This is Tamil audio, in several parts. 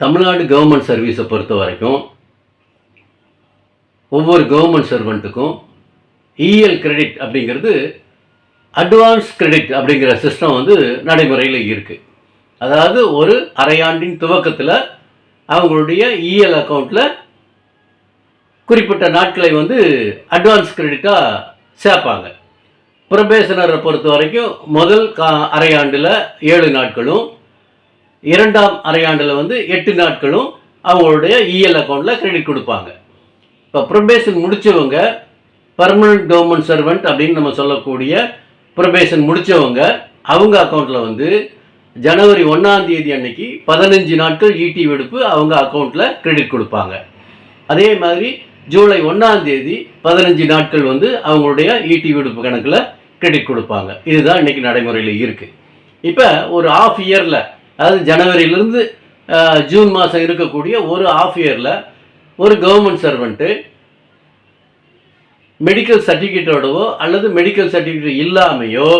தமிழ்நாடு கவர்மெண்ட் சர்வீஸை பொறுத்த வரைக்கும் ஒவ்வொரு கவர்மெண்ட் சர்வெண்ட்டுக்கும் இஎல் கிரெடிட் அப்படிங்கிறது அட்வான்ஸ் கிரெடிட் அப்படிங்கிற சிஸ்டம் வந்து நடைமுறையில் இருக்குது அதாவது ஒரு அரையாண்டின் துவக்கத்தில் அவங்களுடைய இஎல் அக்கௌண்ட்டில் குறிப்பிட்ட நாட்களை வந்து அட்வான்ஸ் கிரெடிட்டாக சேர்ப்பாங்க. புரபேசனரை பொறுத்த வரைக்கும் முதல் கா அரையாண்டில் ஏழு நாட்களும் இரண்டாம் அரையாண்டில் வந்து எட்டு நாட்களும் அவங்களுடைய இஎல் அக்கௌண்ட்டில் கிரெடிட் கொடுப்பாங்க. இப்போ ப்ரொபேஷன் முடித்தவங்க பர்மனன்ட் கவர்மெண்ட் சர்வெண்ட் அப்படின்னு நம்ம சொல்லக்கூடிய ப்ரொபேஷன் முடித்தவங்க அவங்க அக்கௌண்ட்டில் வந்து ஜனவரி ஒன்றாம் தேதி அன்னைக்கு பதினஞ்சு நாட்கள் ஈடி விடுப்பு அவங்க அக்கௌண்ட்டில் கிரெடிட் கொடுப்பாங்க. அதே மாதிரி ஜூலை ஒன்றாம் தேதி பதினஞ்சு நாட்கள் வந்து அவங்களுடைய ஈட்டி விடுப்பு கணக்கில் கிரெடிட் கொடுப்பாங்க. இதுதான் இன்னைக்கு நடைமுறையில் இருக்குது இப்போ ஒரு ஆஃப் இயரில் அதாவது ஜனவரியிலேருந்து ஜூன் மாதம் இருக்கக்கூடிய ஒரு ஆஃப் இயரில் ஒரு கவர்மெண்ட் சர்வெண்ட்டு மெடிக்கல் சர்டிஃபிகேட்டோடவோ அல்லது மெடிக்கல் சர்டிஃபிகேட் இல்லாமையோ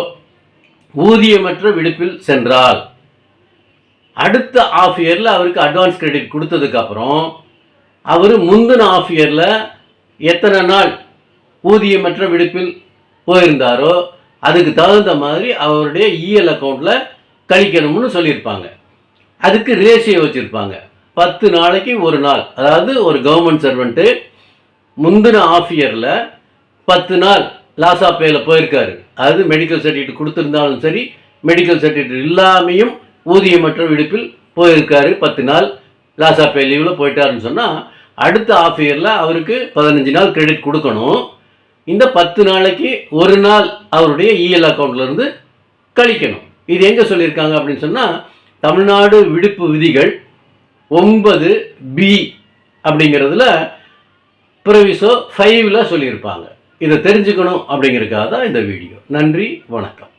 ஊதியமற்ற விடுப்பில் சென்றால் அடுத்த ஆஃப் இயரில் அவருக்கு அட்வான்ஸ் கிரெடிட் கொடுத்ததுக்கப்புறம் அவர் முந்தின ஆஃப் இயரில் எத்தனை நாள் ஊதியமற்ற விடுப்பில் போயிருந்தாரோ அதுக்கு தகுந்த மாதிரி அவருடைய இஎல் அக்கௌண்ட்டில் கழிக்கணும்னு சொல்லியிருப்பாங்க. அதுக்கு ரேஷியோ வச்சுருப்பாங்க. பத்து நாளைக்கு ஒரு நாள். அதாவது ஒரு கவர்மெண்ட் சர்வெண்ட்டு முந்தின ஆஃப் இயரில் பத்து நாள் லாஸ் ஆஃப் பேல போயிருக்காரு. அதாவது மெடிக்கல் சர்டிஃபிகேட் கொடுத்துருந்தாலும் சரி மெடிக்கல் சர்டிஃபிகேட் இல்லாமையும் ஊதியமற்ற விடுப்பில் போயிருக்காரு. பத்து நாள் லாஸ் ஆஃப் பே லீவில் போயிட்டாருன்னு சொன்னால் அடுத்த ஆஃப் இயரில் அவருக்கு பதினஞ்சு நாள் கிரெடிட் கொடுக்கணும். இந்த பத்து நாளைக்கு ஒரு நாள் அவருடைய இஎல் அக்கௌண்ட்லேருந்து கழிக்கணும். இது எங்கே சொல்லியிருக்காங்க அப்படின்னு சொன்னால் தமிழ்நாடு விடுப்பு விதிகள் ஒன்பது பி அப்படிங்கிறதுல ப்ரொவிசோ ஃபைவ்ல சொல்லியிருப்பாங்க. இதை தெரிஞ்சுக்கணும் அப்படிங்கிறதுக்காக தான் இந்த வீடியோ. நன்றி வணக்கம்.